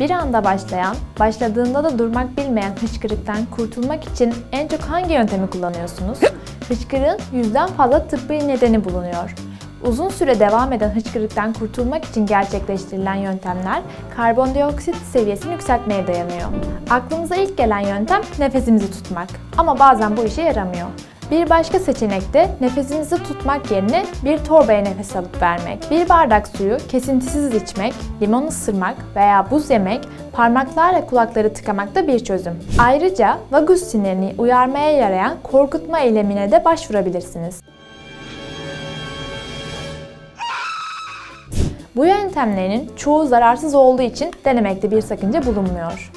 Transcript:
Bir anda başlayan, başladığında da durmak bilmeyen hıçkırıktan kurtulmak için en çok hangi yöntemi kullanıyorsunuz? Hıçkırığın yüzden fazla tıbbi nedeni bulunuyor. Uzun süre devam eden hıçkırıktan kurtulmak için gerçekleştirilen yöntemler karbondioksit seviyesini yükseltmeye dayanıyor. Aklımıza ilk gelen yöntem nefesimizi tutmak. Ama bazen bu işe yaramıyor. Bir başka seçenek de nefesinizi tutmak yerine bir torbaya nefes alıp vermek. Bir bardak suyu kesintisiz içmek, limon ısırmak veya buz yemek, parmaklarla kulakları tıkamak da bir çözüm. Ayrıca vagus sinirini uyarmaya yarayan korkutma eylemine de başvurabilirsiniz. Bu yöntemlerin çoğu zararsız olduğu için denemekte bir sakınca bulunmuyor.